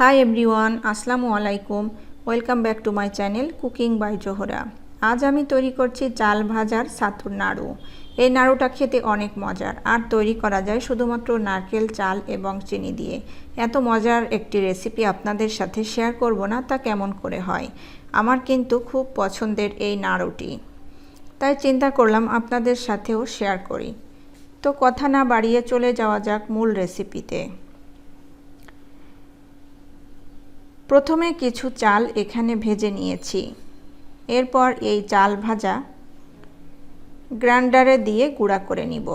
High everyone আসসালামু আলাইকুম। Welcome back to my channel cooking by Zohra আজ আমি তৈরি করছি চাল ভাজার সাতুর নাড়ু। এই নাড়ুটা খেতে অনেক মজার। আর তৈরি করা যায় শুধুমাত্র নারকেল, চাল এবং চিনি দিয়ে। এত মজার একটি রেসিপি আপনাদের সাথে শেয়ার করব না, তা কেমন করে হয়? আমার কিন্তু খুব পছন্দের এই নাড়ুটি। তাই চিন্তা করলাম আপনাদের সাথেও শেয়ার করি। তো কথা না বাড়িয়ে চলে যাওয়া যাক মূল রেসিপিতে প্রথমে কিছু চাল এখানে ভেজে নিয়েছি। এরপর এই চাল ভাজা গ্রাইন্ডারে দিয়ে গুঁড়া করে নিব।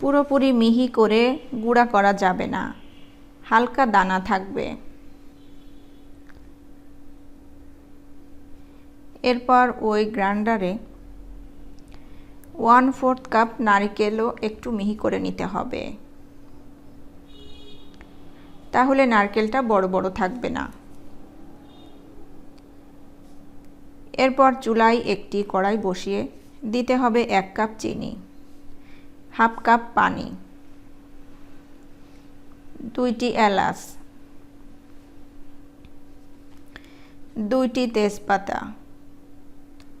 পুরোপুরি মিহি করে গুঁড়া করা যাবে না। হালকা দানা থাকবে। এরপর ওই গ্রাইন্ডারে ওয়ান ফোর্থ কাপ নারকেলও একটু মিহি করে নিতে হবে। তাহলে নারকেলটা বড় বড় থাকবে না। এরপর চুলায় একটি কড়াই বসিয়ে দিতে হবে এক কাপ চিনি, হাফ কাপ পানি, দুইটি এলাচ, দুইটি তেজপাতা।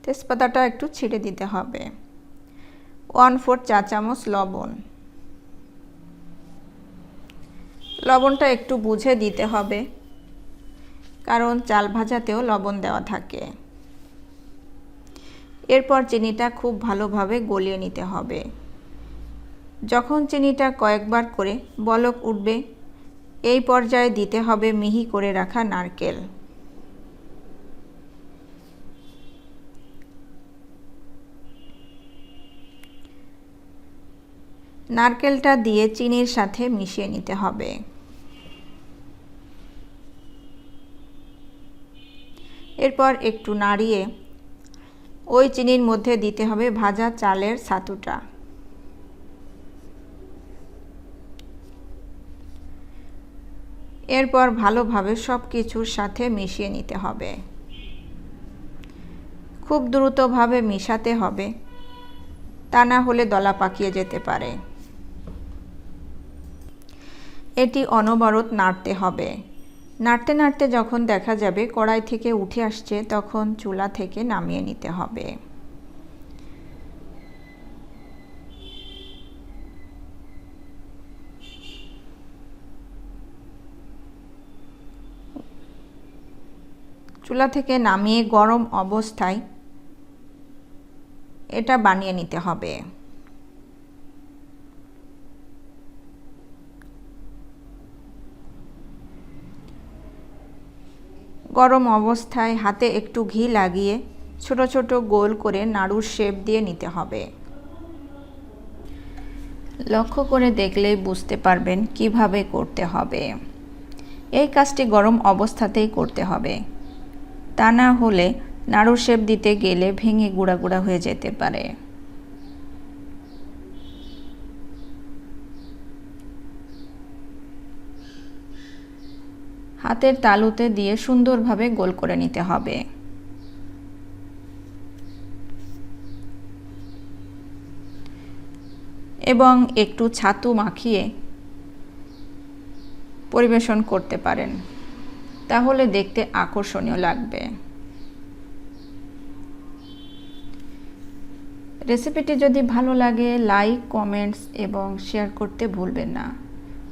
তেজপাতাটা একটু ছিঁড়ে দিতে হবে। ওয়ান ফোর চা চামচ লবণ। লবণটা একটু বুঝে দিতে হবে, কারণ চাল ভাজাতেও লবণ দেওয়া থাকে। এরপর চিনিটা খুব ভালোভাবে গলিয়ে নিতে হবে। যখন চিনিটা কয়েকবার করে বলক উঠবে, এই পর্যায়ে দিতে হবে মিহি করে রাখা নারকেল। নারকেলটা দিয়ে চিনির সাথে মিশিয়ে নিতে হবে। এরপর একটু নাড়িয়ে ওই চিনির মধ্যে দিতে হবে ভাজা চালের ছাতুটা। এরপর ভালোভাবে সব কিছুর সাথে মিশিয়ে নিতে হবে। খুব দ্রুতভাবে মিশাতে হবে। তা না হলে দলা পাকিয়ে যেতে পারে। এটি অনবরত নাড়তে হবে। নাড়তে নাড়তে যখন দেখা যাবে কড়াই থেকে উঠে আসছে, তখন চুলা থেকে নামিয়ে নিতে হবে। চুলা থেকে নামিয়ে গরম অবস্থায় এটা বানিয়ে নিতে হবে। গরম অবস্থায় হাতে একটু ঘি লাগিয়ে ছোট ছোট গোল করে নাড়ুর শেপ দিয়ে নিতে হবে। লক্ষ্য করে দেখলেই বুঝতে পারবেন কীভাবে করতে হবে। এই কাজটি গরম অবস্থাতেই করতে হবে। তা না হলে নাড়ুর শেপ দিতে গেলে ভেঙে গুঁড়া গুঁড়া হয়ে যেতে পারে। হাতের তালুতে দিয়ে সুন্দরভাবে গোল করে নিতে হবে। এবং একটু ছাতু মাখিয়ে পরিবেশন করতে পারেন। তাহলে দেখতে আকর্ষণীয় লাগবে। রেসিপিটি যদি ভালো লাগে, লাইক, কমেন্টস এবং শেয়ার করতে ভুলবেন না।